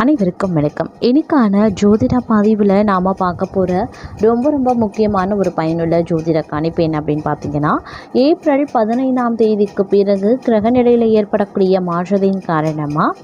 அனைவருக்கும் வணக்கம். இன்னைக்கான ஜோதிட பதிவில் நாம் பார்க்க போகிற ரொம்ப ரொம்ப முக்கியமான ஒரு பயனுள்ள ஜோதிட கணிப்பு என்ன அப்படின்னு பார்த்தீங்கன்னா ஏப்ரல் பதினைந்தாம் தேதிக்கு பிறகு கிரகநிலையில் ஏற்படக்கூடிய மாற்றத்தின் காரணமாக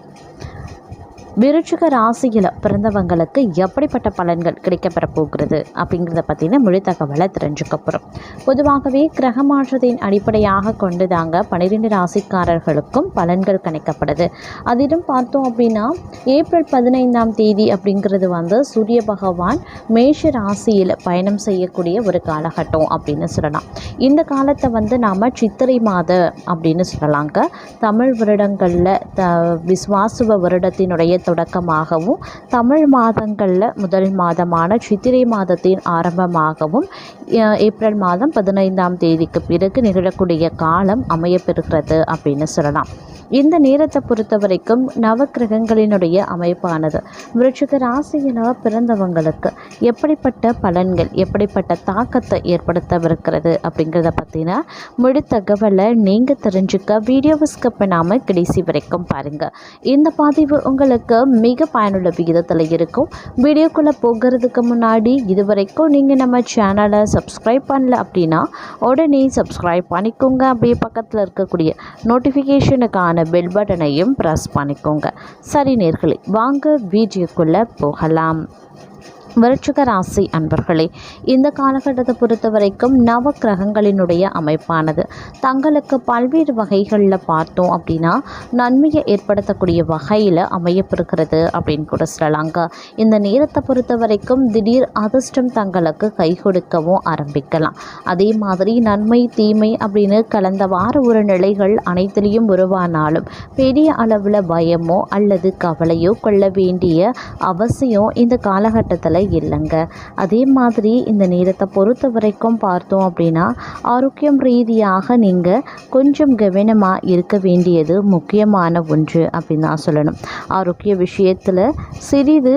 விருச்சிக ராசியில் பிறந்தவங்களுக்கு எப்படிப்பட்ட பலன்கள் கிடைக்கப்பெற போகிறது அப்படிங்கிறத பற்றின முழு தகவலை தெரிஞ்சுக்க போகிறோம் பொதுவாகவே கிரக மாற்றத்தின் அடிப்படையாக கொண்டு தாங்க பன்னிரெண்டு ராசிக்காரர்களுக்கும் பலன்கள் கணிக்கப்படுது. அதிலும் பார்த்தோம் அப்படின்னா ஏப்ரல் பதினைந்தாம் தேதி அப்படிங்கிறது வந்து சூரிய பகவான் மேஷ ராசியில் பயணம் செய்யக்கூடிய ஒரு காலகட்டம் அப்படின்னு சொல்லலாம். இந்த காலத்தை வந்து நாம் சித்திரை மாத அப்படின்னு சொல்லலாங்க. தமிழ் வருடங்களில் த விஸ்வாசுவ வருடத்தினுடைய தொடக்கமாகவும் தமிழ் மாதங்களில் முதல் மாதமான சித்திரை மாதத்தின் ஆரம்பமாகவும் அஹ், ஏப்ரல் மாதம் பதினைந்தாம் தேதிக்கு பிறகு நிகழக்கூடிய காலம் அமையப்பெறுகிறது அப்படின்னு சொல்லலாம். இந்த நேரத்தை பொறுத்த வரைக்கும் நவக்கிரகங்களினுடைய அமைப்பானது. விருட்சிக ராசியில் பிறந்தவங்களுக்கு எப்படிப்பட்ட பலன்கள் எப்படிப்பட்ட தாக்கத்தை ஏற்படுத்தவிருக்கிறது அப்படிங்கிறத பற்றின முழு தகவலை நீங்கள் தெரிஞ்சுக்க வீடியோவை ஸ்கிப் பண்ணாமல் கடைசி வரைக்கும் பாருங்கள் இந்த பதிவு உங்களுக்கு மிக பயனுள்ள விகிதத்தில் இருக்கும். வீடியோக்குள்ளே போகிறதுக்கு முன்னாடி இது வரைக்கும் நீங்கள் நம்ம சேனலை சப்ஸ்கிரைப் பண்ணல அப்படின்னா உடனே சப்ஸ்கிரைப் பண்ணிக்கோங்க. அப்படியே பக்கத்தில் இருக்கக்கூடிய நோட்டிஃபிகேஷனுக்கான பெல் பட்டனையும் ப்ரெஸ் பண்ணிக்கோங்க. சரி நேர்களை வாங்க வீடியோக்குள்ளே போகலாம். விருச்சிக ராசி அன்பர்களே இந்த காலகட்டத்தை பொறுத்த வரைக்கும் நவ கிரகங்களினுடைய அமைப்பானது. தங்களுக்கு பல்வேறு வகைகளில் பார்த்தோம் அப்படின்னா நன்மையை ஏற்படுத்தக்கூடிய வகையில் அமையப்பெறுகிறது அப்படின்னு கூட சொல்லலாங்க. இந்த நேரத்தை பொறுத்த வரைக்கும் திடீர் அதிர்ஷ்டம் தங்களுக்கு கை கொடுக்கவும் ஆரம்பிக்கலாம். அதே மாதிரி நன்மை தீமை அப்படின்னு கலந்தவாறு ஒரு நிலைகள் அனைத்திலையும் உருவானாலும் பெரிய அளவில் பயமோ அல்லது கவலையோ கொள்ள வேண்டிய அவசியம் இந்த காலகட்டத்தில் இல்லைங்க. அதே மாதிரி இந்த நேரத்தை பொறுத்த வரைக்கும் பார்த்தோம் அப்படின்னா ஆரோக்கியம் ரீதியாக நீங்கள் கொஞ்சம் கவனமாக இருக்க வேண்டியது முக்கியமான ஒன்று அப்படின்னு தான் சொல்லணும். ஆரோக்கிய விஷயத்தில் சிறிது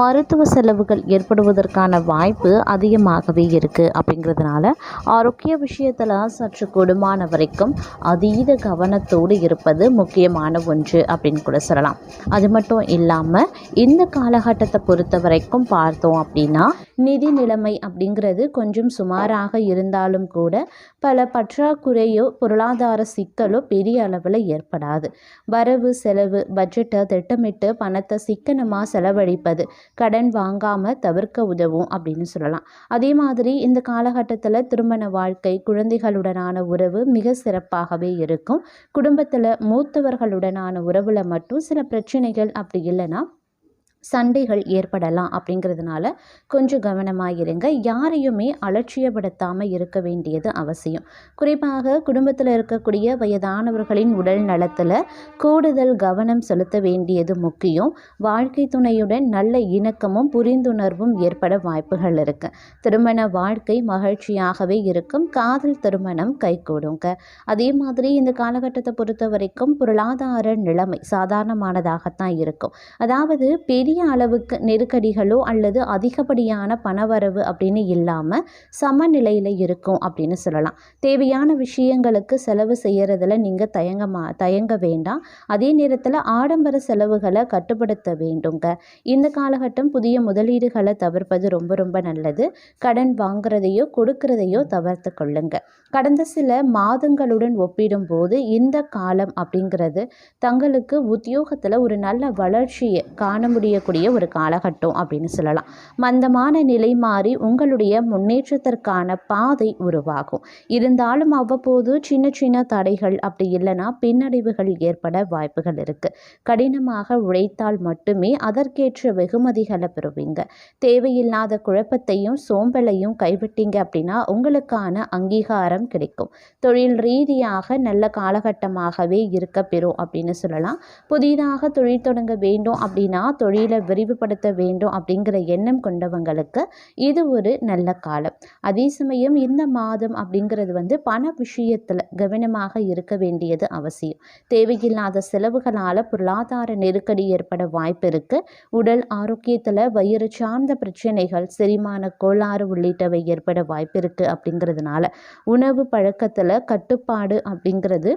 மருத்துவ செலவுகள் ஏற்படுவதற்கான வாய்ப்பு அதிகமாகவே இருக்குது அப்படிங்கிறதுனால ஆரோக்கிய விஷயத்தில் சற்று கொடுமான வரைக்கும் அதீத கவனத்தோடு இருப்பது முக்கியமான ஒன்று அப்படின்னு கூட சொல்லலாம். அது மட்டும் இல்லாமல் இந்த காலகட்டத்தை பொறுத்த வரைக்கும் பார்த்தோம் அப்படின்னா நிதி நிலைமை அப்படிங்கிறது கொஞ்சம் சுமாராக இருந்தாலும் கூட பல பற்றாக்குறையோ பொருளாதார சிக்கலோ பெரிய அளவில் ஏற்படாது. வரவு செலவு பட்ஜெட்டை திட்டமிட்டு பணத்தை சிக்கனமாக செலவழிப்பது கடன் வாங்காமல் தவிர்க்க உதவும் அப்படின்னு சொல்லலாம். அதே மாதிரி இந்த காலகட்டத்தில் திருமண வாழ்க்கை குழந்தைகளுடனான உறவு மிக சிறப்பாகவே இருக்கும். குடும்பத்தில் மூத்தவர்களுடனான உறவில் மட்டும் சில பிரச்சனைகள் அப்படி இல்லைன்னா சண்டைகள் ஏற்படலாம் அப்படிங்கிறதுனால கொஞ்சம் கவனமாக இருங்க யாரையுமே அலட்சியப்படுத்தாமல் இருக்க வேண்டியது அவசியம். குறிப்பாக குடும்பத்தில் இருக்கக்கூடிய வயதானவர்களின் உடல் நலத்தில் கூடுதல் கவனம் செலுத்த வேண்டியது முக்கியம். வாழ்க்கை துணையுடன் நல்ல இணக்கமும் புரிந்துணர்வும் ஏற்பட வாய்ப்புகள் இருக்கு. திருமண வாழ்க்கை மகிழ்ச்சியாகவே இருக்கும். காதல் திருமணம் கைகூடுங்க. அதே மாதிரி இந்த காலகட்டத்தை பொறுத்த வரைக்கும் பொருளாதார நிலைமை சாதாரணமானதாகத்தான் இருக்கும். அதாவது பெரிய அளவுக்கு நெருக்கடிகளோ அல்லது அதிகப்படியான பணவரவு அப்படின்னு இல்லாமல் சமநிலையில் இருக்கும் அப்படின்னு சொல்லலாம். தேவையான விஷயங்களுக்கு செலவு செய்கிறதுல நீங்கள் தயங்கமா தயங்க வேண்டாம். அதே நேரத்தில் ஆடம்பர செலவுகளை கட்டுப்படுத்த வேண்டுங்க. இந்த காலகட்டம் புதிய முதலீடுகளை தவிர்ப்பது ரொம்ப ரொம்ப நல்லது. கடன் வாங்குறதையோ கொடுக்கறதையோ தவிர்த்து கொள்ளுங்க. கடந்த சில மாதங்களுடன் ஒப்பிடும்போது இந்த காலம் அப்படிங்கிறது தங்களுக்கு உத்தியோகத்தில் ஒரு நல்ல வளர்ச்சியை காண முடியக்கூடிய ஒரு காலகட்டம் அப்படின்னு சொல்லலாம். மந்தமான நிலை மாறி உங்களுடைய முன்னேற்றத்திற்கான பாதை உருவாகும். இருந்தாலும் அவ்வப்போது சின்ன சின்ன தடைகள் அப்படி இல்லைன்னா பின்னடைவுகள் ஏற்பட வாய்ப்புகள் இருக்கு. கடினமாக உழைத்தால் மட்டுமே அதற்கேற்ற வெகுமதிகளை பெறுவீங்க. தேவையில்லாத குழப்பத்தையும் சோம்பலையும் கைவிட்டீங்க அப்படின்னா உங்களுக்கான அங்கீகாரம் கிடைக்கும். தொழில் ரீதியாக நல்ல காலகட்டமாகவே இருக்க பெறும் அப்படின்னு சொல்லலாம். புதிதாக தொழில் தொடங்க வேண்டும் அப்படின்னா தொழில் விரிவுபடுத்த வேண்டும் அப்படிங்கிற எண்ணம் கொண்டவங்களுக்கு இது ஒரு நல்ல காலம். அதே சமயம் இந்த மாதம் அப்படிங்கிறது வந்து பண விஷயத்தில் கவனமாக இருக்க வேண்டியது அவசியம். தேவையில்லாத செலவுகளால் பொருளாதார நெருக்கடி ஏற்பட வாய்ப்பு இருக்கு. உடல் ஆரோக்கியத்தில் வயிறு சார்ந்த பிரச்சனைகள் செரிமான கோளாறு உள்ளிட்டவை ஏற்பட வாய்ப்பு இருக்கு அப்படிங்கிறதுனால உணவு பழக்கத்தில் கட்டுப்பாடு அப்படிங்கிறது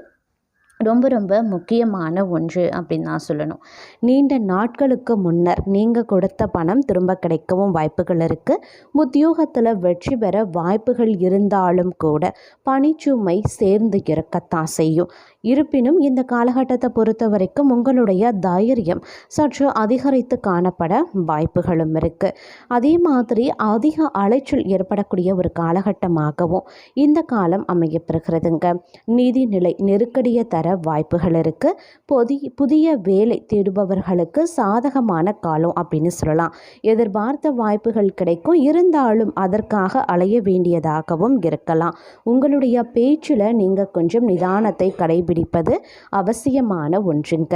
ரொம்ப ரொம்ப முக்கியமான ஒன்று அப்படின்னு நான் சொல்லணும். நீண்ட நாட்களுக்கு முன்னர் நீங்கள் கொடுத்த பணம் திரும்ப கிடைக்கவும் வாய்ப்புகள் இருக்குது உத்தியோகத்தில் வெற்றி பெற வாய்ப்புகள் இருந்தாலும் கூட பணிச்சுமை சேர்ந்து இருக்கத்தான் செய்யும். இருப்பினும் இந்த காலகட்டத்தை பொறுத்த வரைக்கும் உங்களுடைய தைரியம் சற்று அதிகரித்து காணப்பட வாய்ப்புகளும் இருக்குது அதே மாதிரி அதிக அலைச்சல் ஏற்படக்கூடிய ஒரு காலகட்டமாகவும் இந்த காலம் அமையப்பெறுகிறதுங்க நிதிநிலை நெருக்கடியை தர வாய்ப்புகள் இருக்குது புதிய புதிய வேலை தேடுபவர்களுக்கு சாதகமான காலம் அப்படின்னு சொல்லலாம். எதிர்பார்த்த வாய்ப்புகள் கிடைக்கும். இருந்தாலும் அதற்காக அலைய வேண்டியதாகவும் இருக்கலாம். உங்களுடைய பேச்சில் நீங்கள் கொஞ்சம் நிதானத்தை கடைபிடிப்பது அவசியமான ஒன்றுங்க.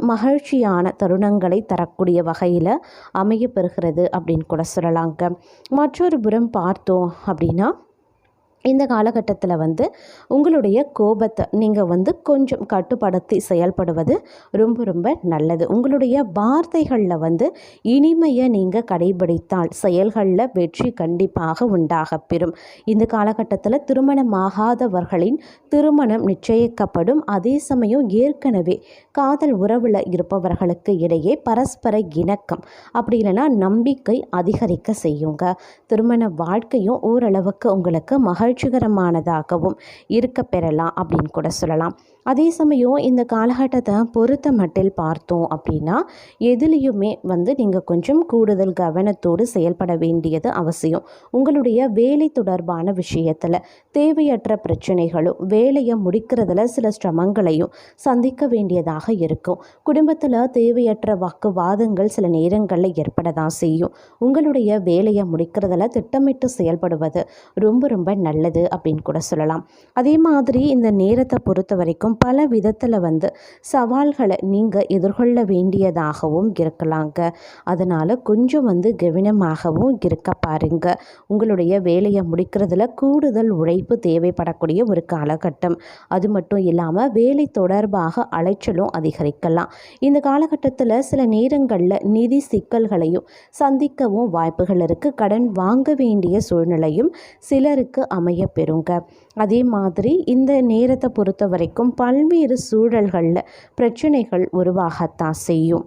மகிழ்ச்சியான தருணங்களை தரக்கூடிய வகையில் அமையப்பெறுகிறது அப்படின்னு கூட சொல்லலாங்க. மற்றொரு புறம் பார்த்தோம் அப்படின்னா இந்த காலகட்டத்தில் வந்து உங்களுடைய கோபத்தை நீங்கள் வந்து கொஞ்சம் கட்டுப்படுத்தி செயல்படுவது ரொம்ப ரொம்ப நல்லது. உங்களுடைய வார்த்தைகளில் வந்து இனிமையை நீங்கள் கடைபிடித்தால் செயல்களில் வெற்றி கண்டிப்பாக உண்டாகப் பெறும். இந்த காலகட்டத்தில் திருமணமாகாதவர்களின் திருமணம் நிச்சயிக்கப்படும். அதே சமயம் ஏற்கனவே காதல் உறவில் இருப்பவர்களுக்கு இடையே பரஸ்பர இணக்கம் அப்படி இல்லைன்னா நம்பிக்கை அதிகரிக்க செய்யுங்க. திருமண வாழ்க்கையும் ஓரளவுக்கு உங்களுக்கு மகிழ்ச்சிகரமானதாகவும் இருக்க பெறலாம் அப்படின்னு கூட சொல்லலாம். அதே சமயம் இந்த காலகட்டத்தை பொறுத்த மட்டில் பார்த்தோம் அப்படின்னா எதுலேயுமே வந்து நீங்கள் கொஞ்சம் கூடுதல் கவனத்தோடு செயல்பட வேண்டியது அவசியம். உங்களுடைய வேலை தொடர்பான விஷயத்தில் தேவையற்ற பிரச்சனைகளும் வேலையை முடிக்கிறதுல சில சிரமங்களையும் சந்திக்க வேண்டியதாக இருக்கும். குடும்பத்தில் தேவையற்ற வாக்குவாதங்கள் சில நேரங்களில் ஏற்பட தான் செய்யும். உங்களுடைய வேலையை முடிக்கிறதுல திட்டமிட்டு செயல்படுவது ரொம்ப ரொம்ப நல்லது அப்படின்னு கூட சொல்லலாம். அதே மாதிரி இந்த நேரத்தை பொறுத்த வரைக்கும் பல விதத்தில் வந்து சவால்களை நீங்கள் எதிர்கொள்ள வேண்டியதாகவும் இருக்கலாங்க. அதனால் கொஞ்சம் வந்து கவனமாகவும் இருக்க பாருங்க. உங்களுடைய வேலையை முடிக்கிறதுல கூடுதல் உழைப்பு தேவைப்படக்கூடிய ஒரு காலகட்டம். அது மட்டும் இல்லாமல் வேலை தொடர்பாக அலைச்சலும் அதிகரிக்கலாம். இந்த காலகட்டத்தில் சில நேரங்களில் நிதி சிக்கல்களையும் சந்திக்கவும் வாய்ப்புகள் இருக்குது கடன் வாங்க வேண்டிய சூழ்நிலையும் சிலருக்கு அமைய பெறுங்க. அதே மாதிரி இந்த நேரத்தை பொறுத்த வரைக்கும் பல்வேறு சூழல்களில் பிரச்சனைகள் உருவாகத்தான் செய்யும்.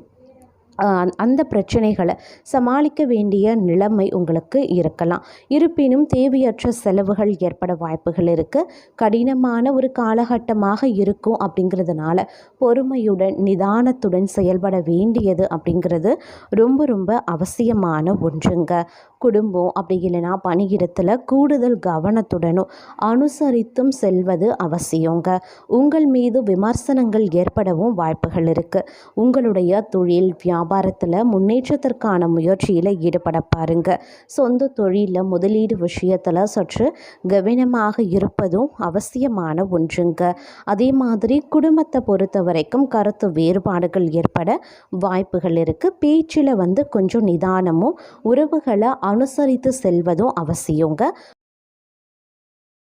அந்த பிரச்சனைகளை சமாளிக்க வேண்டிய நிலைமை உங்களுக்கு இருக்கலாம். இருப்பினும் தேவையற்ற செலவுகள் ஏற்பட வாய்ப்புகள் இருக்குது கடினமான ஒரு காலகட்டமாக இருக்கும் அப்படிங்கிறதுனால பொறுமையுடன் நிதானத்துடன் செயல்பட வேண்டியது அப்படிங்கிறது ரொம்ப ரொம்ப அவசியமான ஒன்றுங்க. குடும்பம் அப்படி இல்லைன்னா பணியிடத்தில் கூடுதல் கவனத்துடனும் அனுசரித்தும் செல்வது அவசியங்க. உங்கள் மீது விமர்சனங்கள் ஏற்படவும் வாய்ப்புகள் இருக்குது உங்களுடைய தொழில் வியாபாரத்தில் முன்னேற்றத்திற்கான முயற்சியில் ஈடுபட பாருங்க. சொந்த தொழிலில் முதலீடு விஷயத்தில் சற்று கவனமாக இருப்பதும் அவசியமான ஒன்றுங்க. அதே மாதிரி குடும்பத்தை பொறுத்த வரைக்கும் கருத்து வேறுபாடுகள் ஏற்பட வாய்ப்புகள் இருக்குது பேச்சில் வந்து கொஞ்சம் நிதானமும் உறவுகளை அனுசரித்து செல்வதும் அவசியங்க.